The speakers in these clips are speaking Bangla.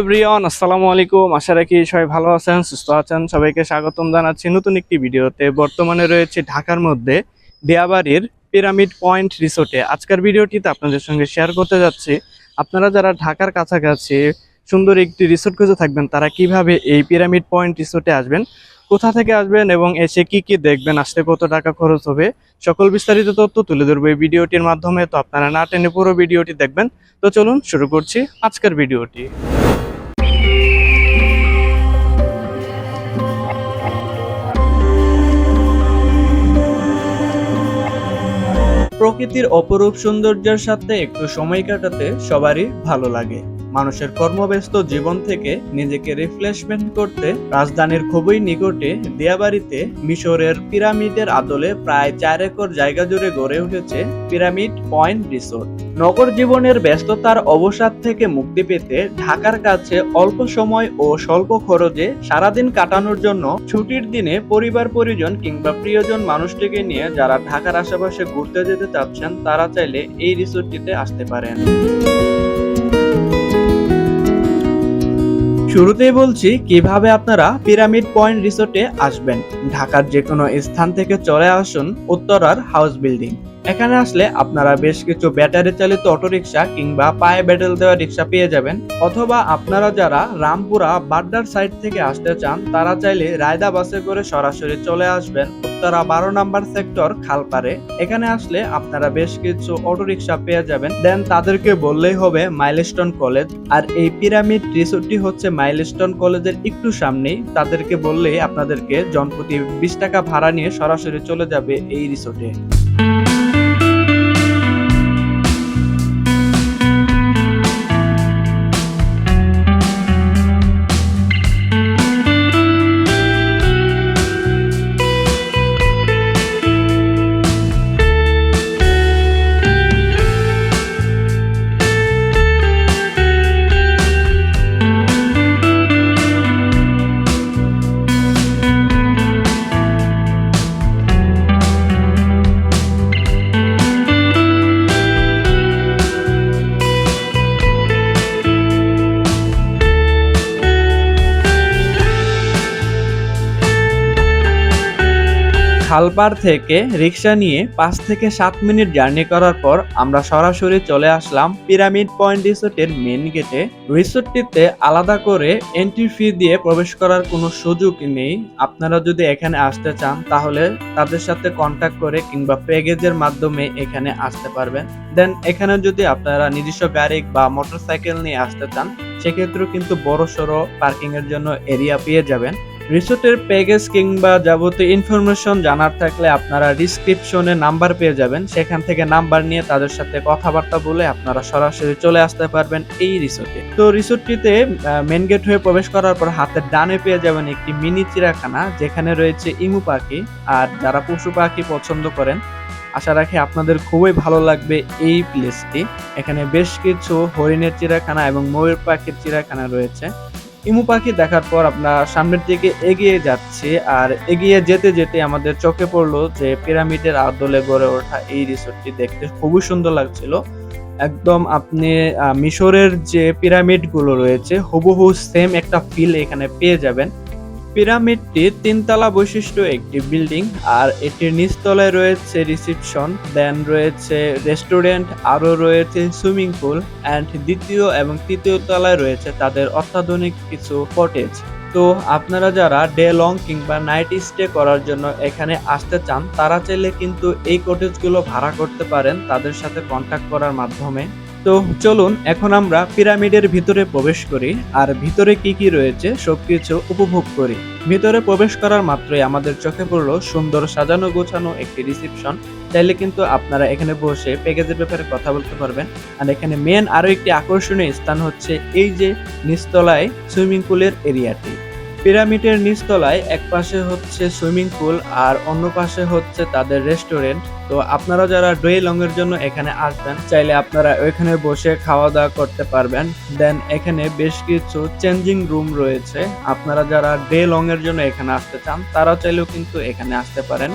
এভরিওয়ান আসসালামু আলাইকুম। আশা রাখি সবাই ভালো আছেন, সুস্থ আছেন। সবাইকে স্বাগতম জানাচ্ছি নতুন একটি ভিডিওতে। বর্তমানে রয়েছে ঢাকার মধ্যে দিয়াবাড়ির পিরামিড পয়েন্ট রিসোর্টে। আজকের ভিডিওটিতে আপনাদের সঙ্গে শেয়ার করতে যাচ্ছি, আপনারা যারা ঢাকার কাছাকাছি সুন্দর একটি রিসোর্ট খুঁজে থাকবেন, তারা কীভাবে এই পিরামিড পয়েন্ট রিসোর্টে আসবেন, কোথা থেকে আসবেন এবং এসে কি কি দেখবেন, আসতে কত টাকা খরচ হবে, সকল বিস্তারিত তথ্য তুলে ধরবো এই ভিডিওটির মাধ্যমে। তো আপনারা না টেনে পুরো ভিডিওটি দেখবেন। তো চলুন শুরু করছি আজকের ভিডিওটি। প্রকৃতির অপরূপ সৌন্দর্যের সাথে একটু সময় কাটাতে সবারই ভালো লাগে। মানুষের কর্মব্যস্ত জীবন থেকে নিজেকে রিফ্রেশমেন্ট করতে রাজধানীর খুবই নিকটে দিয়াবাড়িতে মিশরের পিরামিডের আদলে প্রায় চার একর জায়গা জুড়ে গড়ে উঠেছে পিরামিড পয়েন্ট রিসোর্ট। নগর জীবনের ব্যস্ততার অবসাদ থেকে মুক্তি পেতে ঢাকার কাছে অল্প সময় ও স্বল্প খরচে সারাদিন কাটানোর জন্য ছুটির দিনে পরিবার পরিজন কিংবা প্রিয়জন মানুষটিকে নিয়ে যারা ঢাকার আশেপাশে ঘুরতে যেতে চাচ্ছেন, তারা চাইলে এই রিসোর্টটিতে আসতে পারেন। শুরুতেই বলছি কীভাবে আপনারা পিরামিড পয়েন্ট রিসোর্টে আসবেন। ঢাকার যে কোনো স্থান থেকে চলে আসুন, উত্তরার হাউস বিল্ডিং। এখানে আসলে আপনারা বেশ কিছু ব্যাটারি চালিত অটোরিকশা কিংবা পায়ে ব্যাটেল দেওয়া রিক্সা পেয়ে যাবেন। অথবা আপনারা যারা রামপুরা বাড্ডার সাইড থেকে আসতে চান, তারা চাইলে রায়দা বাসে করে সরাসরি চলে আসবেন উত্তরা বারো নাম্বার সেক্টর খালপারে এখানে আসলে আপনারা বেশ কিছু অটোরিকশা পেয়ে যাবেন। দেন তাদেরকে বললেই হবে মাইলস্টোন কলেজ আর এই পিরামিড রিসোর্টটি হচ্ছে মাইলস্টোন কলেজের একটু সামনেই। তাদেরকে বললেই আপনাদেরকে জনপ্রতি বিশ টাকা ভাড়া নিয়ে সরাসরি চলে যাবে এই রিসোর্টে খালপার থেকে রিক্সা নিয়ে পাঁচ থেকে সাত মিনিট জার্নি করার পর আমরা সরাসরি চলে আসলাম পিরামিড পয়েন্ট রিসোর্টের মেন গেটে রিসোর্টটিতে আলাদা করে এন্ট্রি ফি দিয়ে প্রবেশ করার কোনো সুযোগ নেই। আপনারা যদি এখানে আসতে চান, তাহলে তাদের সাথে কন্ট্যাক্ট করে কিংবা প্যাকেজের মাধ্যমে এখানে আসতে পারবেন। দেন এখানে যদি আপনারা নিজস্ব গাড়ি বা মোটরসাইকেল নিয়ে আসতে চান, সেক্ষেত্রেও কিন্তু বড় সড়ো পার্কিং এর জন্য এরিয়া পেয়ে যাবেন। রিসোর্টের প্যাকেজ কিংবা যাবতীয় ইনফরমেশন জানার থাকলে আপনারা ডিসক্রিপশনে নাম্বার পেয়ে যাবেন। সেখান থেকে নাম্বার নিয়ে তাদের সাথে কথাবার্তা বলে আপনারা সরাসরি চলে আসতে পারবেন এই রিসোর্টে। তো রিসোর্টটিতে মেন গেট হয়ে প্রবেশ করার পর হাতের ডানে পেয়ে যাবেন একটি মিনি চিড়াখানা যেখানে রয়েছে ইমু পাখি। আর যারা পশু পাখি পছন্দ করেন, আশা রাখি আপনাদের খুবই ভালো লাগবে এই প্লেসটি এখানে বেশ কিছু হরিণের চিড়াখানা এবং ময়ূর পাখির চিড়াখানা রয়েছে। ইমু পাখি দেখার পর আপনার সামনের দিকে এগিয়ে যাচ্ছে আর এগিয়ে যেতে যেতে আমাদের চোখে পড়ল যে পিরামিডের আদলে গড়ে ওঠা এই রিসোর্টটি দেখতে খুবই সুন্দর লাগছিল। একদম আপনি মিশরের যে পিরামিডগুলো রয়েছে, হুবহু সেম একটা ফিল এখানে পেয়ে যাবেন। পিরামিডটি তিনতলা বৈশিষ্ট্য একটি বিল্ডিং, আর এটির নিচতলায় রয়েছে রিসিপশন, দেন রয়েছে রেস্টুরেন্ট, আরও রয়েছে সুইমিং পুল, অ্যান্ড দ্বিতীয় এবং তৃতীয় তলায় রয়েছে তাদের অত্যাধুনিক কিছু কটেজ তো আপনারা যারা ডে লং কিংবা নাইট স্টে করার জন্য এখানে আসতে চান, তারা চাইলে কিন্তু এই কটেজগুলো ভাড়া করতে পারেন তাদের সাথে কন্ট্যাক্ট করার মাধ্যমে। তো চলুন, এখন আমরা পিরামিডের ভিতরে প্রবেশ করি, আর ভিতরে কি কি রয়েছে সবকিছু উপভোগ করি। ভিতরে প্রবেশ করার মাত্রই আমাদের চোখে পড়ল সুন্দর সাজানো গোছানো একটি রিসেপশন। চাইলে কিন্তু আপনারা এখানে বসে প্যাকেজের ব্যাপারে কথা বলতে পারবেন। আর এখানে মেন আরও একটি আকর্ষণীয় স্থান হচ্ছে এই যে নিচতলায় সুইমিং পুলের এরিয়াটি। পিরামিডের নিচতলায় এক পাশে হচ্ছে সুইমিং পুল আর অন্য পাশে হচ্ছে তাদের রেস্টুরেন্ট। তো আপনারা যারা ডে লং এর জন্য এখানে আসবেন, চাইলে আপনারা ওইখানে বসে খাওয়া দাওয়া করতে পারবেন। দেন এখানে বেশ কিছু চেঞ্জিং রুম রয়েছে। আপনারা যারা ডে লং এর জন্য এখানে আসতে চান তারা চাইলেও কিন্তু এখানে আসতে পারেন।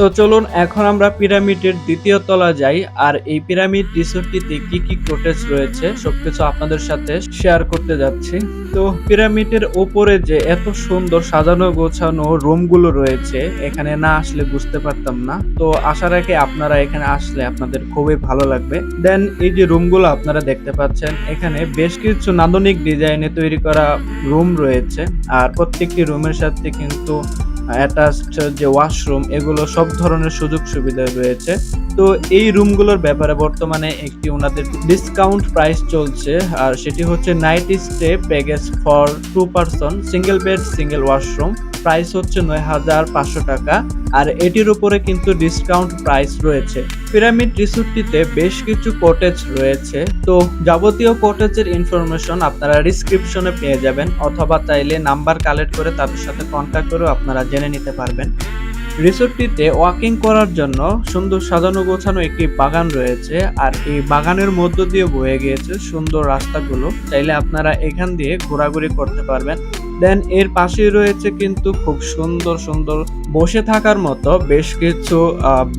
তো চলুন, এখন আমরা পিরামিডের দ্বিতীয় তলা যাই, আর এই পিরামিড রিসোর্টটিতে কি কি কোটেজ রয়েছে সবকিছু আপনাদের সাথে শেয়ার করতে যাচ্ছি। তো পিরামিডের ওপরে যে এত সুন্দর সাজানো গোছানো রুমগুলো রয়েছে, এখানে না আসলে বুঝতে পারতাম না। তো আশা রাখি আপনারা এখানে আসলে আপনাদের খুবই ভালো লাগবে। দেন এই যে রুমগুলো আপনারা দেখতে পাচ্ছেন, এখানে বেশ কিছু নান্দনিক ডিজাইনে তৈরি করা রুম রয়েছে, আর প্রত্যেকটি রুমের সাথে কিন্তু অ্যাটাচড যে ওয়াশরুম এগুলো সব ধরনের সুযোগ সুবিধা রয়েছে। তো এই রুমগুলোর ব্যাপারে বর্তমানে একটি ওনাদের ডিসকাউন্ট প্রাইস চলছে, আর সেটি হচ্ছে night stay package for two person single bed single washroom price হচ্ছে নয় হাজার পাঁচশো টাকা, আর এটির উপরে কিন্তু ডিসকাউন্ট প্রাইস রয়েছে। পিরামিড রিসোর্টটিতে বেশ কিছু কটেজ রয়েছে, তো যাবতীয় কটেজের ইনফরমেশন আপনারা ডিসক্রিপশনে পেয়ে যাবেন, অথবা চাইলে নাম্বার কালেক্ট করে তাদের সাথে কন্ট্যাক্ট করেও আপনারা জেনে নিতে পারবেন। রিসোর্টটিতে ওয়াকিং করার জন্য সুন্দর সাজানো গোছানো একটি বাগান রয়েছে আর এই বাগানের মধ্য দিয়ে বয়ে গিয়েছে সুন্দর রাস্তাগুলো। চাইলে আপনারা এখান দিয়ে ঘোরাঘুরি করতে পারবেন। দেন এর পাশেই রয়েছে কিন্তু খুব সুন্দর সুন্দর বসে থাকার মতো বেশ কিছু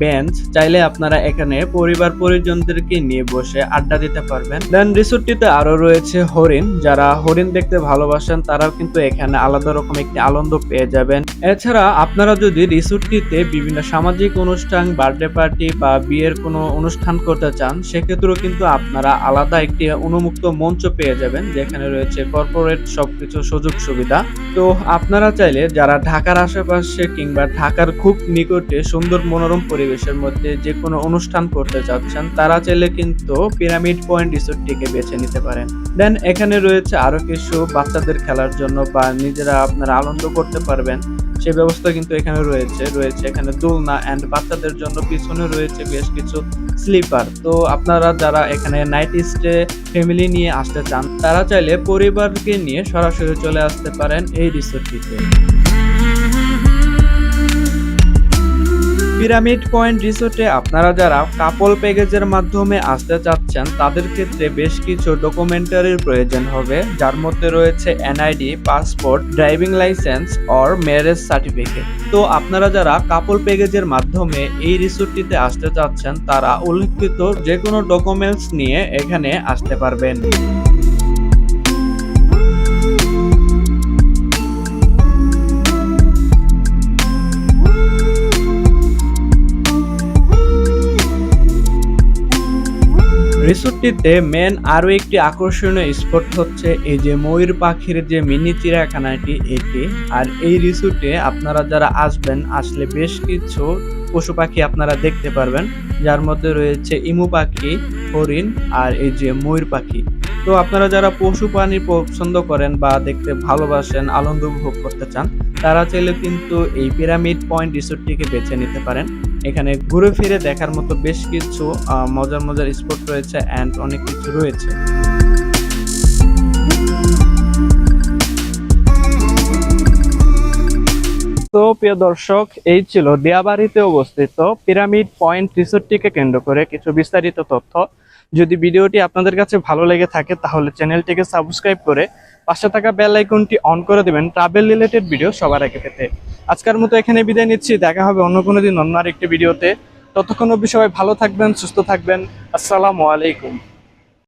বেঞ্চ চাইলে আপনারা এখানে পরিবার পরিজনদেরকে নিয়ে বসে আড্ডা দিতে পারবেন। দেন রিসোর্টটিতে আরও রয়েছে হরিণ। যারা হরিণ দেখতে ভালোবাসেন, তারাও কিন্তু এখানে আলাদা রকম একটি আনন্দ পেয়ে যাবেন। এছাড়া আপনারা যদি রিসোর্টটিতে বিভিন্ন সামাজিক অনুষ্ঠান বার্থডে পার্টি বা বিয়ের কোনো অনুষ্ঠান করতে চান, সেক্ষেত্রেও কিন্তু আপনারা আলাদা একটি উন্মুক্ত মঞ্চ পেয়ে যাবেন। যেখানে রয়েছে কর্পোরেট সবকিছু সুযোগ সুবিধা তো আপনারা চাইলে যারা ঢাকার আশেপাশে কিংবা ঢাকার খুব নিকটে সুন্দর মনোরম পরিবেশের মধ্যে যে কোনো অনুষ্ঠান করতে চাচ্ছেন, তারা চাইলে কিন্তু পিরামিড পয়েন্ট রিসোর্টটিকে বেছে নিতে পারেন। দেন এখানে রয়েছে আরও কিছু বাচ্চাদের খেলার জন্য বা নিজেরা আপনারা আনন্দ করতে পারবেন। সে ব্যবস্থা কিন্তু এখানে রয়েছে রয়েছে এখানে দোলনা অ্যান্ড বাচ্চাদের জন্য পিছনে রয়েছে বেশ কিছু স্লিপার। তো আপনারা যারা এখানে নাইট স্টে ফ্যামিলি নিয়ে আসতে চান, তারা চাইলে পরিবারকে নিয়ে সরাসরি চলে আসতে পারেন এই রিসোর্টটিতে পিরামিড পয়েন্ট রিসোর্টে আপনারা যারা কাপল প্যাকেজের মাধ্যমে আসতে চাচ্ছেন, তাদের ক্ষেত্রে বেশ কিছু ডকুমেন্টারির প্রয়োজন হবে। যার মধ্যে রয়েছে NID, passport, driving licence or marriage certificate. তো আপনারা যারা কাপল প্যাকেজের মাধ্যমে এই রিসোর্টটিতে আসতে চাচ্ছেন, তারা উল্লেখিত যে কোনো ডকুমেন্টস নিয়ে এখানে আসতে পারবেন। রিসোর্টটিতে মেন আরও একটি আকর্ষণীয় স্পট হচ্ছে এই যে ময়ূর পাখির যে মিনি চিড়িয়াখানাটি এটি। আর এই রিসোর্টে আপনারা যারা আসবেন, আসলে বেশ কিছু পশু পাখি আপনারা দেখতে পারবেন, যার মধ্যে রয়েছে ইমু পাখি, হরিণ আর এই যে ময়ূর পাখি। তো আপনারা যারা পশু প্রাণী পছন্দ করেন বা দেখতে ভালোবাসেন, আনন্দ উপভোগ করতে চান তারা চাইলে কিন্তু এই পিরামিড পয়েন্ট রিসোর্টটিকে বেছে নিতে পারেন। এখানে ঘুরে ফিরে দেখার মতো বেশ কিছু মজার মজার স্পট রয়েছে অ্যান্ড অনেক কিছু রয়েছে। তো প্রিয় দর্শক, এই ছিল দিয়াবাড়িতে অবস্থিত পিরামিড পয়েন্ট রিসোর্টটিকে কেন্দ্র করে কিছু বিস্তারিত তথ্য। যদি ভিডিওটি আপনাদের কাছে ভালো লেগে থাকে, তাহলে চ্যানেলটিকে সাবস্ক্রাইব করে পাশে থাকা বেল আইকনটি অন করে দেবেন ট্রাভেল রিলেটেড ভিডিও সবার আগে পেতে। আজকের মতো এখানে বিদায় নিচ্ছি, দেখা হবে অন্য কোনো দিন অন্য আরেকটি ভিডিওতে ততক্ষণ অবধি সবাই ভালো থাকবেন, সুস্থ থাকবেন। আসসালামু আলাইকুম।